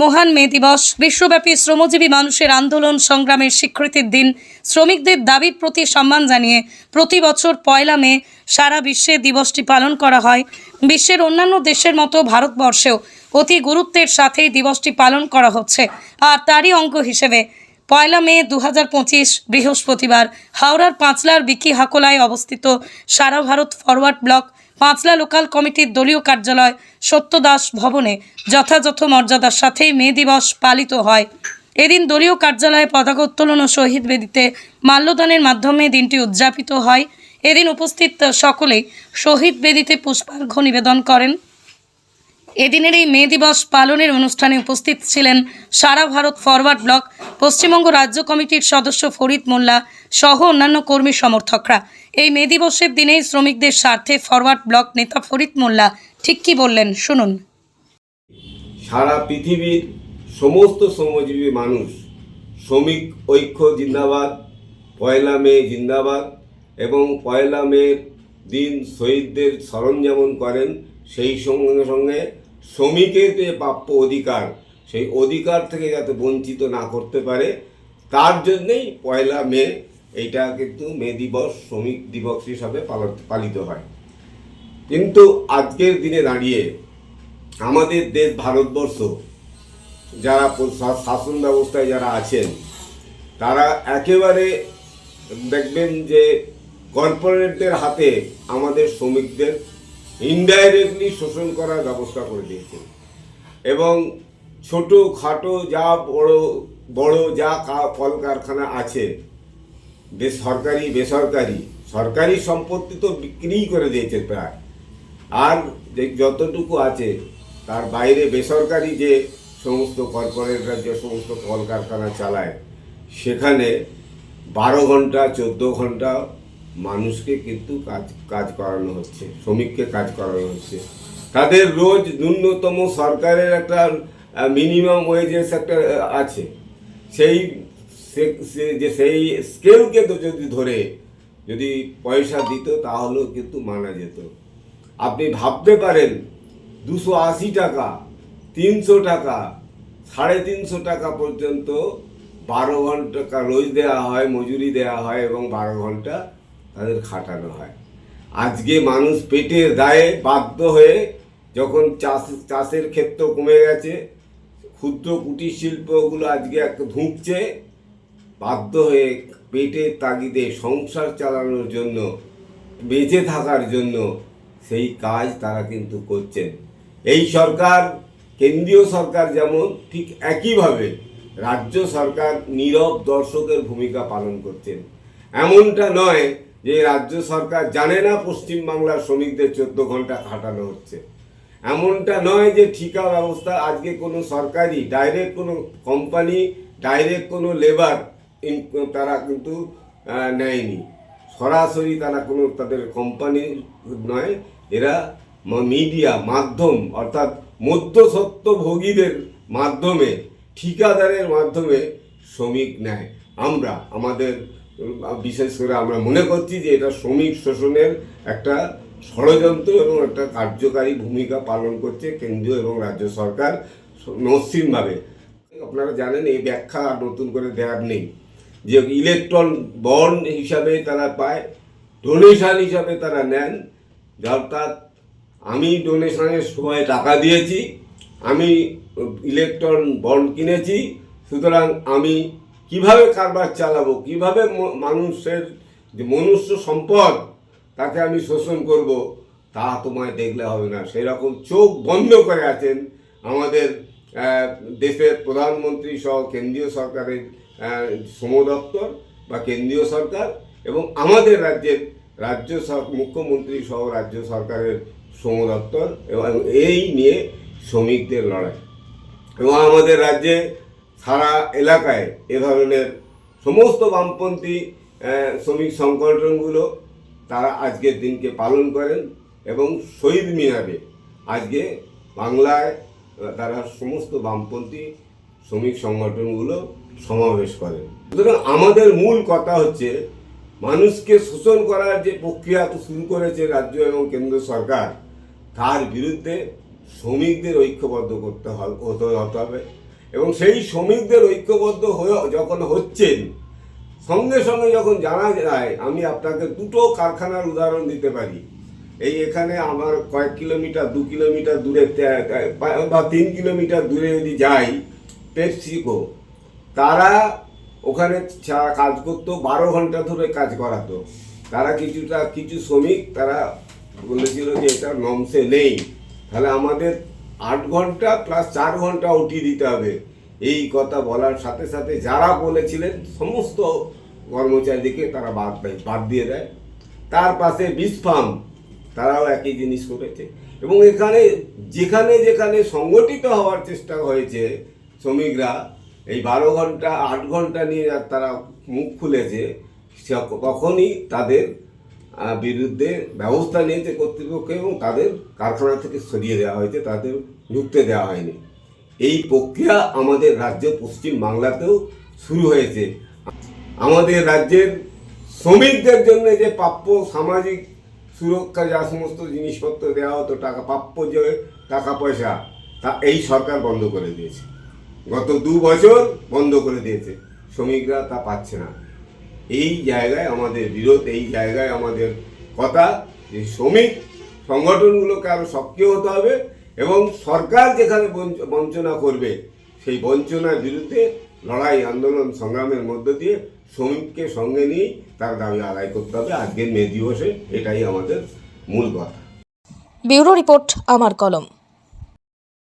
মহান মে দিবস। বিশ্বব্যাপী শ্রমজীবী মানুষের আন্দোলন সংগ্রামের স্বীকৃতির দিন। শ্রমিকদের দাবির প্রতি সম্মান জানিয়ে প্রতি বছর পয়লা মে সারা বিশ্বে দিবসটি পালন করা হয়। বিশ্বের অন্যান্য দেশের মতো ভারতবর্ষেও অতি গুরুত্বের সাথেই দিবসটি পালন করা হচ্ছে। আর তারই অঙ্গ হিসেবে পয়লা মে দু হাজার পঁচিশ, বৃহস্পতিবার, হাওড়ার পাঁচলার বিকি হাকোলায় অবস্থিত সারা Bharat forward bloc, Panchla local কমিটির দলীয় কার্যালয় সত্যদাস ভবনে যথাযথ মর্যাদার সাথেই মে দিবস পালিত হয়। এদিন দলীয় কার্যালয়ে পতাকা উত্তোলন ও শহীদ বেদিতে মাল্যদানের মাধ্যমে দিনটি উদযাপিত হয়। এদিন উপস্থিত সকলেই শহীদ বেদিতে পুষ্পার্ঘ্য নিবেদন করেন। এদিনের এই মে দিবস পালনের অনুষ্ঠানে উপস্থিত ছিলেন সারা ভারত ফরওয়ার্ড ব্লক, পশ্চিমবঙ্গ রাজ্য কমিটির সদস্য ফরিদ মোল্লা সহ অন্যান্য কর্মী সমর্থকরা। এই মে দিবসের দিনেই শ্রমিকদের স্বার্থে ফরওয়ার্ড ব্লক নেতা ফরিদ মোল্লা ঠিক কি বললেন, শুনুন। সারা পৃথিবীর সমস্ত শ্রমজীবী মানুষ, শ্রমিক ঐক্য জিন্দাবাদ, পয়লা মে জিন্দাবাদ এবং পয়লা মের দিন শহীদদের স্মরণ যেমন করেন, সেই সঙ্গে সঙ্গে শ্রমিকের যে প্রাপ্য অধিকার, সেই অধিকার থেকে যাতে বঞ্চিত না করতে পারে, তার জন্যেই পয়লা মে এইটা কিন্তু মে দিবস, শ্রমিক দিবস হিসাবে পালিত হয়। কিন্তু আজকের দিনে দাঁড়িয়ে আমাদের দেশ ভারতবর্ষ, যারা শাসন ব্যবস্থায় যারা আছেন, তারা একেবারে দেখবেন যে কর্পোরেটদের হাতে আমাদের শ্রমিকদের ইনডাইরেক্টলি শোষণ করার ব্যবস্থা করে দিয়েছে এবং ছোট, খাটো, যা বড় বড় যা কলকারখানা আছে, বেশ সরকারি, বেসরকারি, সরকারি সম্পত্তি তো বিক্রিই করে দিয়েছে প্রায়। আর যতটুকু আছে, তার বাইরে বেসরকারি যে সমস্ত কর্পোরেটরা যে সমস্ত কলকারখানা চালায়, সেখানে বারো ঘণ্টা, চোদ্দ ঘণ্টা মানুষকে কিন্তু কাজ কাজ করানো হচ্ছে, শ্রমিককে কাজ করানো হচ্ছে। তাদের রোজ ন্যূনতম সরকারের একটা মিনিমাম ওয়েজেস একটা আছে। সেই যে সেই স্কেলকে তো যদি ধরে, যদি পয়সা দিত, তাহলেও কিন্তু মানা যেত। আপনি ভাবতে পারেন, দুশো আশি টাকা, তিনশো টাকা, সাড়ে তিনশো টাকা পর্যন্ত বারো ঘণ্টা রোজ দেওয়া হয়, মজুরি দেওয়া হয় এবং বারো ঘণ্টা তাদের খাটানো হয়। আজকে মানুষ পেটের দায়ে বাধ্য হয়ে যখন চাষ, চাষের ক্ষেত্র কমে গেছে, ক্ষুদ্র কুটির শিল্পগুলো আজকে এক ধুঁকছে, বাধ্য হয়ে পেটের তাগিদে সংসার চালানোর জন্য, বেঁচে থাকার জন্য সেই কাজ তারা কিন্তু করছেন। এই সরকার, কেন্দ্রীয় সরকার যেমন ঠিক একইভাবে রাজ্য সরকার নীরব দর্শকের ভূমিকা পালন করছেন। এমনটা নয় যে রাজ্য সরকার জানে না পশ্চিমবাংলার শ্রমিকদের চোদ্দ ঘণ্টা খাটানো হচ্ছে। এমনটা নয় যে ঠিকা ব্যবস্থা আজকে কোনো সরকারি ডাইরেক্ট কোনো কোম্পানি ডাইরেক্ট কোনো লেবার তারা কিন্তু নেয়নি। সরাসরি তারা কোনো তাদের কোম্পানি নয়, এরা মিডিয়া মাধ্যম, অর্থাৎ মধ্যসত্ত্বভোগীদের মাধ্যমে, ঠিকাদারের মাধ্যমে শ্রমিক নেয়। আমরা, আমাদের বিশেষ করে আমরা মনে করছি যে এটা শ্রমিক শোষণের একটা ষড়যন্ত্র এবং একটা কার্যকারী ভূমিকা পালন করছে কেন্দ্রীয় এবং রাজ্য সরকার মসৃণভাবে আপনারা জানেন এই ব্যাখ্যা নতুন করে দেওয়ার নেই। যে ইলেকট্রন বন্ড হিসাবে তারা পায়, ডোনেশন হিসাবে তারা নেন অর্থাৎ আমি ডোনেশনের সময় টাকা দিয়েছি, আমি ইলেকট্রন বন্ড কিনেছি, সুতরাং আমি কীভাবে কারবার চালাবো? কীভাবে মানুষের যে মনুষ্য সম্পদ তাকে আমি শোষণ করব, তা তোমায় দেখলে হবে না। সেরকম চোখ বন্ধ করে আছেন আমাদের দেশের প্রধানমন্ত্রী সহ কেন্দ্রীয় সরকারের শ্রম দপ্তর বা কেন্দ্রীয় সরকার এবং আমাদের রাজ্যের রাজ্য মুখ্যমন্ত্রী সহ রাজ্য সরকারের শ্রম দপ্তর এবং এই নিয়ে শ্রমিকদের লড়াই। এবং আমাদের রাজ্যে সারা এলাকায় এ ধরনের সমস্ত বামপন্থী শ্রমিক সংগঠনগুলো তারা আজকের দিনকে পালন করেন এবং শহীদ মিনারে আজকে বাংলায় তারা সমস্ত বামপন্থী শ্রমিক সংগঠনগুলো সমাবেশ করেন। সুতরাং আমাদের মূল কথা হচ্ছে মানুষকে শোষণ করার যে প্রক্রিয়া তো শুরু করেছে রাজ্য এবং কেন্দ্র সরকার, তার বিরুদ্ধে শ্রমিকদের ঐক্যবদ্ধ করতে হবে হতে হবে। এবং সেই শ্রমিকদের ঐক্যবদ্ধ হয়ে যখন হচ্ছেন, সঙ্গে সঙ্গে যখন জানা যায়, আমি আপনাকে দুটো কারখানার উদাহরণ দিতে পারি। এই এখানে আমার কয়েক কিলোমিটার, দু কিলোমিটার দূরে, বা তিন কিলোমিটার দূরে যদি যাই, পেপসিকো, তারা ওখানে কাজ করতো, বারো ঘণ্টা ধরে কাজ করাতো। তারা কিছুটা, কিছু শ্রমিক, তারা বলেছিল যে এটা নমসে নেই। তাহলে আমাদের আট ঘণ্টা প্লাস চার ঘণ্টা উঠিয়ে দিতে হবে। এই কথা বলার সাথে সাথে যারা বলেছিলেন, সমস্ত কর্মচারীদেরকে তারা বাদ দেয়, বাদ দিয়ে দেয়। তার পাশে বিষ তারাও একই জিনিস করেছে। এবং এখানে, যেখানে যেখানে সংগঠিত হওয়ার চেষ্টা হয়েছে শ্রমিকরা, এই বারো ঘণ্টা, আট ঘণ্টা নিয়ে তারা মুখ খুলেছে তখনই তাদের বিরুদ্ধে ব্যবস্থা নিয়েছে কর্তৃপক্ষ এবং তাদের কারখানা থেকে সরিয়ে দেওয়া হয়েছে, তাদের ঢুকতে দেওয়া হয়নি। এই প্রক্রিয়া আমাদের রাজ্য পশ্চিম বাংলাতেও শুরু হয়েছে। আমাদের রাজ্যের শ্রমিকদের জন্য যে প্রাপ্য সামাজিক সুরক্ষা যা সমস্ত জিনিসপত্র দেওয়া হতো, টাকা, প্রাপ্য যে টাকা পয়সা, তা এই সরকার বন্ধ করে দিয়েছে। গত দু বছর বন্ধ করে দিয়েছে। শ্রমিকরা তা পাচ্ছে না। এই জায়গায় আমাদের বিরোধ, এই জায়গায় আমাদের কথা যে শ্রমিক সংগঠনগুলোকে আরও সক্রিয় হতে হবে এবং সরকার যেখানে বঞ্চ- বঞ্চনা করবে, সেই বঞ্চনার বিরুদ্ধে লড়াই, আন্দোলন, সংগ্রামের মধ্য দিয়ে শ্রমিককে সঙ্গে নিয়েই তার দাবি আদায় করতে হবে। আজকের মে দিবসে এটাই আমাদের মূল কথা। ব্যুরো রিপোর্ট, আমার কলম।